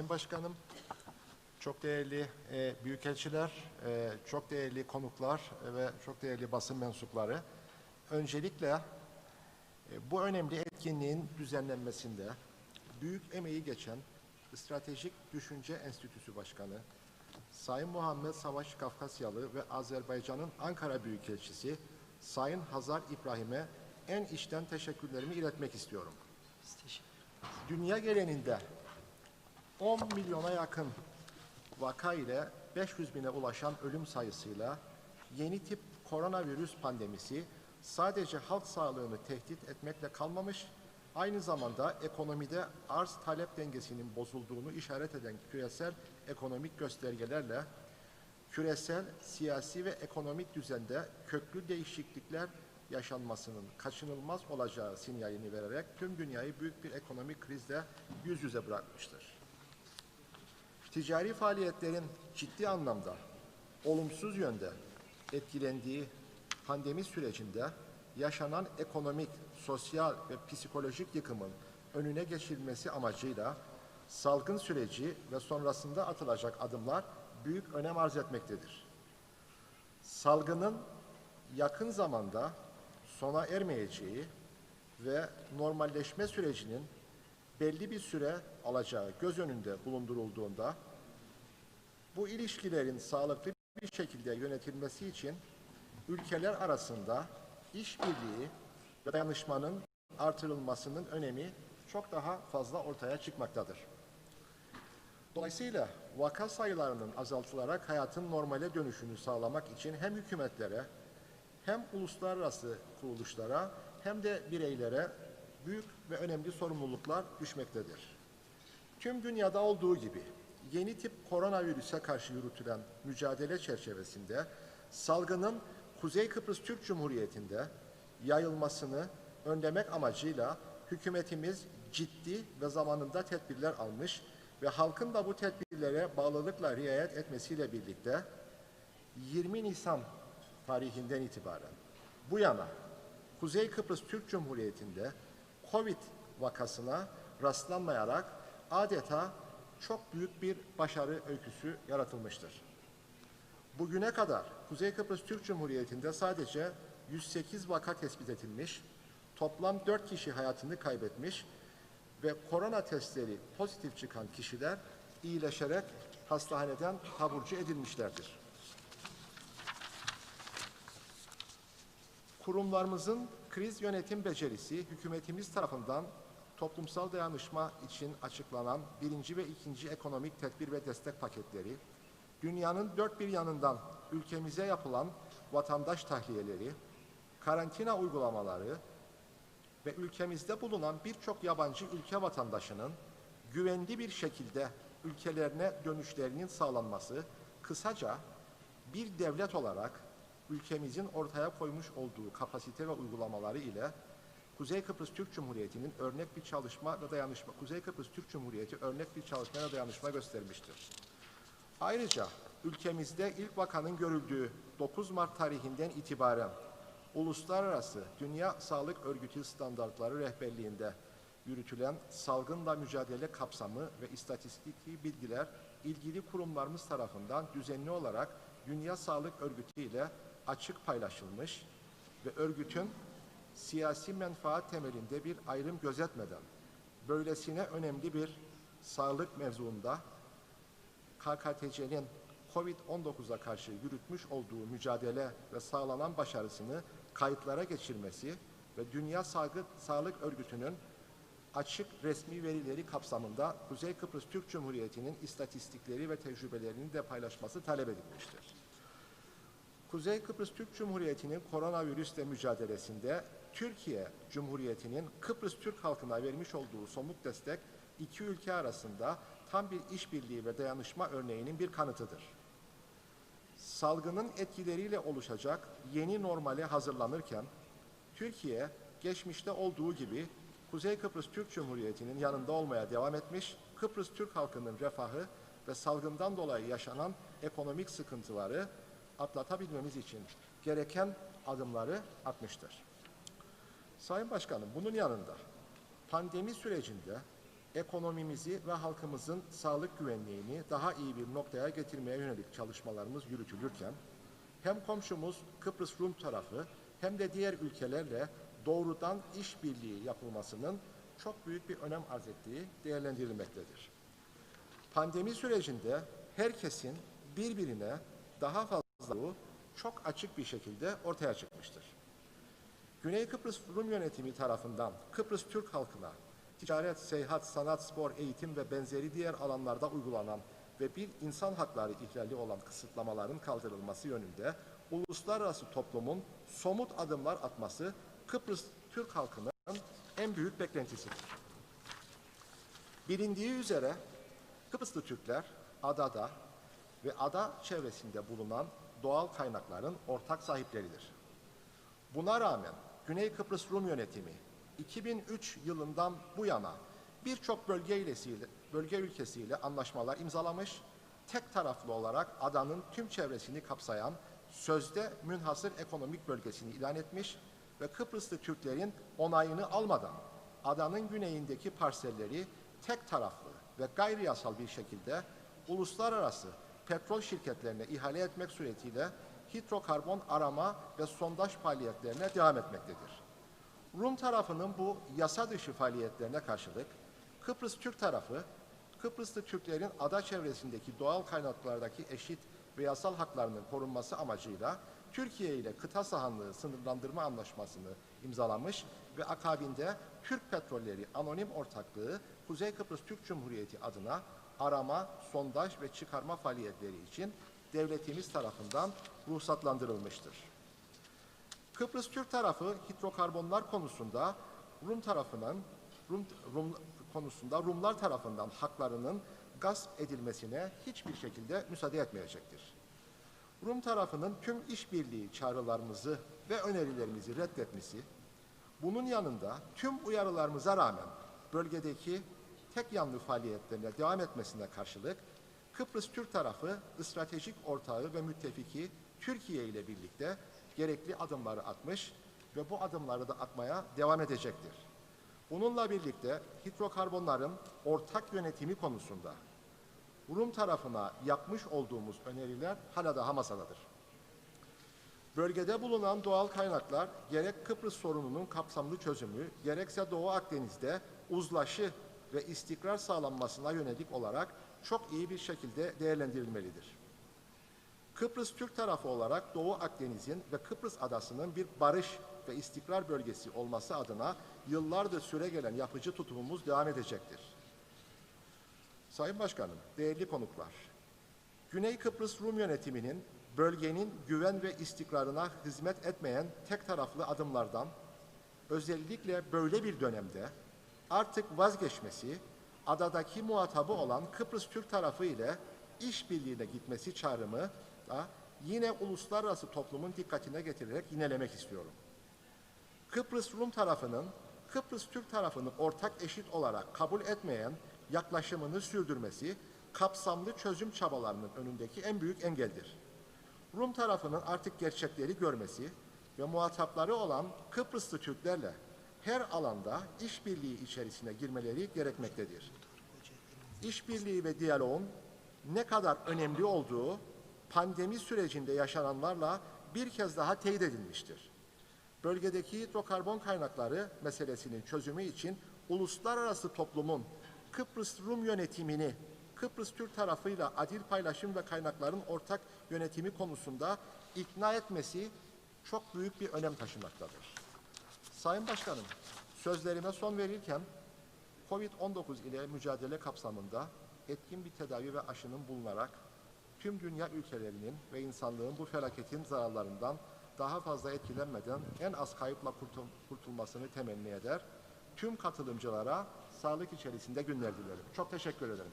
Sayın Başkanım. Çok değerli e, büyükelçiler, e, çok değerli konuklar ve çok değerli basın mensupları. Öncelikle e, bu önemli etkinliğin düzenlenmesinde büyük emeği geçen Stratejik Düşünce Enstitüsü Başkanı, Sayın Muhammed Savaş Kafkasyalı ve Azerbaycan'ın Ankara Büyükelçisi Sayın Hazar İbrahim'e en içten teşekkürlerimi iletmek istiyorum. Dünya geleninde 10 milyona yakın vaka ile 500 bine ulaşan ölüm sayısıyla yeni tip koronavirüs pandemisi sadece halk sağlığını tehdit etmekle kalmamış, aynı zamanda ekonomide arz talep dengesinin bozulduğunu işaret eden küresel ekonomik göstergelerle küresel, siyasi ve ekonomik düzende köklü değişiklikler yaşanmasının kaçınılmaz olacağı sinyalini vererek tüm dünyayı büyük bir ekonomik krizle yüz yüze bırakmıştır. Ticari faaliyetlerin ciddi anlamda olumsuz yönde etkilendiği pandemi sürecinde yaşanan ekonomik, sosyal ve psikolojik yıkımın önüne geçilmesi amacıyla salgın süreci ve sonrasında atılacak adımlar büyük önem arz etmektedir. Salgının yakın zamanda sona ermeyeceği ve normalleşme sürecinin belli bir süre alacağı göz önünde bulundurulduğunda bu ilişkilerin sağlıklı bir şekilde yönetilmesi için ülkeler arasında işbirliği ve dayanışmanın artırılmasının önemi çok daha fazla ortaya çıkmaktadır. Dolayısıyla vaka sayılarının azaltılarak hayatın normale dönüşünü sağlamak için hem hükümetlere hem uluslararası kuruluşlara hem de bireylere büyük ve önemli sorumluluklar düşmektedir. Tüm dünyada olduğu gibi yeni tip koronavirüse karşı yürütülen mücadele çerçevesinde salgının Kuzey Kıbrıs Türk Cumhuriyeti'nde yayılmasını önlemek amacıyla hükümetimiz ciddi ve zamanında tedbirler almış ve halkın da bu tedbirlere bağlılıkla riayet etmesiyle birlikte 20 Nisan tarihinden itibaren bu yana Kuzey Kıbrıs Türk Cumhuriyeti'nde Covid vakasına rastlanmayarak adeta çok büyük bir başarı öyküsü yaratılmıştır. Bugüne kadar Kuzey Kıbrıs Türk Cumhuriyeti'nde sadece 108 vaka tespit edilmiş, toplam 4 kişi hayatını kaybetmiş ve korona testleri pozitif çıkan kişiler iyileşerek hastaneden taburcu edilmişlerdir. Kurumlarımızın kriz yönetim becerisi hükümetimiz tarafından toplumsal dayanışma için açıklanan birinci ve ikinci ekonomik tedbir ve destek paketleri, dünyanın dört bir yanından ülkemize yapılan vatandaş tahliyeleri, karantina uygulamaları ve ülkemizde bulunan birçok yabancı ülke vatandaşının güvenli bir şekilde ülkelerine dönüşlerinin sağlanması, kısaca bir devlet olarak ülkemizin ortaya koymuş olduğu kapasite ve uygulamaları ile Kuzey Kıbrıs Türk Cumhuriyeti'nin örnek bir çalışma ve dayanışma, Kuzey Kıbrıs Türk Cumhuriyeti örnek bir çalışma ve dayanışma göstermiştir. Ayrıca ülkemizde ilk vakanın görüldüğü 9 Mart tarihinden itibaren uluslararası Dünya Sağlık Örgütü standartları rehberliğinde yürütülen salgınla mücadele kapsamı ve istatistiki bilgiler ilgili kurumlarımız tarafından düzenli olarak Dünya Sağlık Örgütü ile açık paylaşılmış ve örgütün siyasi menfaat temelinde bir ayrım gözetmeden böylesine önemli bir sağlık mevzuunda KKTC'nin COVID-19'a karşı yürütmüş olduğu mücadele ve sağlanan başarısını kayıtlara geçirmesi ve Dünya Sağlık, Örgütü'nün açık resmi verileri kapsamında Kuzey Kıbrıs Türk Cumhuriyeti'nin istatistikleri ve tecrübelerini de paylaşması talep edilmiştir. Kuzey Kıbrıs Türk Cumhuriyeti'nin koronavirüsle mücadelesinde Türkiye Cumhuriyeti'nin Kıbrıs Türk halkına vermiş olduğu somut destek iki ülke arasında tam bir işbirliği ve dayanışma örneğinin bir kanıtıdır. Salgının etkileriyle oluşacak yeni normale hazırlanırken Türkiye geçmişte olduğu gibi Kuzey Kıbrıs Türk Cumhuriyeti'nin yanında olmaya devam etmiş, Kıbrıs Türk halkının refahı ve salgından dolayı yaşanan ekonomik sıkıntıları atlatabilmemiz için gereken adımları atmıştır. Sayın Başkanım bunun yanında pandemi sürecinde ekonomimizi ve halkımızın sağlık güvenliğini daha iyi bir noktaya getirmeye yönelik çalışmalarımız yürütülürken, hem komşumuz Kıbrıs Rum tarafı hem de diğer ülkelerle doğrudan işbirliği yapılmasının çok büyük bir önem arz ettiği değerlendirilmektedir. Pandemi sürecinde herkesin birbirine daha fazla bu çok açık bir şekilde ortaya çıkmıştır. Güney Kıbrıs Rum yönetimi tarafından Kıbrıs Türk halkına ticaret, seyahat, sanat, spor, eğitim ve benzeri diğer alanlarda uygulanan ve bir insan hakları ihlali olan kısıtlamaların kaldırılması yönünde uluslararası toplumun somut adımlar atması Kıbrıs Türk halkının en büyük beklentisidir. Bilindiği üzere Kıbrıslı Türkler adada ve ada çevresinde bulunan doğal kaynakların ortak sahipleridir. Buna rağmen Güney Kıbrıs Rum yönetimi 2003 yılından bu yana birçok bölge ülkesiyle anlaşmalar imzalamış, tek taraflı olarak adanın tüm çevresini kapsayan sözde münhasır ekonomik bölgesini ilan etmiş ve Kıbrıslı Türklerin onayını almadan adanın güneyindeki parselleri tek taraflı ve gayri yasal bir şekilde uluslararası petrol şirketlerine ihale etmek suretiyle hidrokarbon arama ve sondaj faaliyetlerine devam etmektedir. Rum tarafının bu yasa dışı faaliyetlerine karşılık Kıbrıs Türk tarafı Kıbrıslı Türklerin ada çevresindeki doğal kaynaklardaki eşit ve yasal haklarının korunması amacıyla Türkiye ile kıta sahanlığı sınırlandırma anlaşmasını imzalamış ve akabinde Türk Petrolleri Anonim Ortaklığı Kuzey Kıbrıs Türk Cumhuriyeti adına arama, sondaj ve çıkarma faaliyetleri için devletimiz tarafından ruhsatlandırılmıştır. Kıbrıs Türk tarafı hidrokarbonlar konusunda Rum tarafının Rum, Rum konusunda Rumlar tarafından haklarının gasp edilmesine hiçbir şekilde müsaade etmeyecektir. Rum tarafının tüm işbirliği çağrılarımızı ve önerilerimizi reddetmesi, bunun yanında tüm uyarılarımıza rağmen bölgedeki tek yanlı faaliyetlerine devam etmesine karşılık Kıbrıs Türk tarafı stratejik ortağı ve müttefiki Türkiye ile birlikte gerekli adımları atmış ve bu adımları da atmaya devam edecektir. Bununla birlikte hidrokarbonların ortak yönetimi konusunda Rum tarafına yapmış olduğumuz öneriler hala daha masadadır. Bölgede bulunan doğal kaynaklar gerek Kıbrıs sorununun kapsamlı çözümü gerekse Doğu Akdeniz'de uzlaşı ve istikrar sağlanmasına yönelik olarak çok iyi bir şekilde değerlendirilmelidir. Kıbrıs Türk tarafı olarak Doğu Akdeniz'in ve Kıbrıs adasının bir barış ve istikrar bölgesi olması adına yıllardır süre gelen yapıcı tutumumuz devam edecektir. Sayın Başkanım, değerli konuklar, Güney Kıbrıs Rum yönetiminin bölgenin güven ve istikrarına hizmet etmeyen tek taraflı adımlardan özellikle böyle bir dönemde artık vazgeçmesi, adadaki muhatabı olan Kıbrıs Türk tarafı ile işbirliğine gitmesi çağrımı da yine uluslararası toplumun dikkatine getirerek yinelemek istiyorum. Kıbrıs Rum tarafının Kıbrıs Türk tarafını ortak eşit olarak kabul etmeyen yaklaşımını sürdürmesi kapsamlı çözüm çabalarının önündeki en büyük engeldir. Rum tarafının artık gerçekleri görmesi ve muhatapları olan Kıbrıslı Türklerle her alanda işbirliği içerisine girmeleri gerekmektedir. İşbirliği ve diyaloğun ne kadar önemli olduğu pandemi sürecinde yaşananlarla bir kez daha teyit edilmiştir. Bölgedeki hidrokarbon kaynakları meselesinin çözümü için uluslararası toplumun Kıbrıs Rum yönetimini Kıbrıs Türk tarafıyla adil paylaşım ve kaynakların ortak yönetimi konusunda ikna etmesi çok büyük bir önem taşımaktadır. Sayın Başkanım, sözlerime son verirken COVID-19 ile mücadele kapsamında etkin bir tedavi ve aşının bulunarak tüm dünya ülkelerinin ve insanlığın bu felaketin zararlarından daha fazla etkilenmeden en az kayıpla kurtul kurtulmasını temenni eder. Tüm katılımcılara sağlık içerisinde günler dilerim. Çok teşekkür ederim.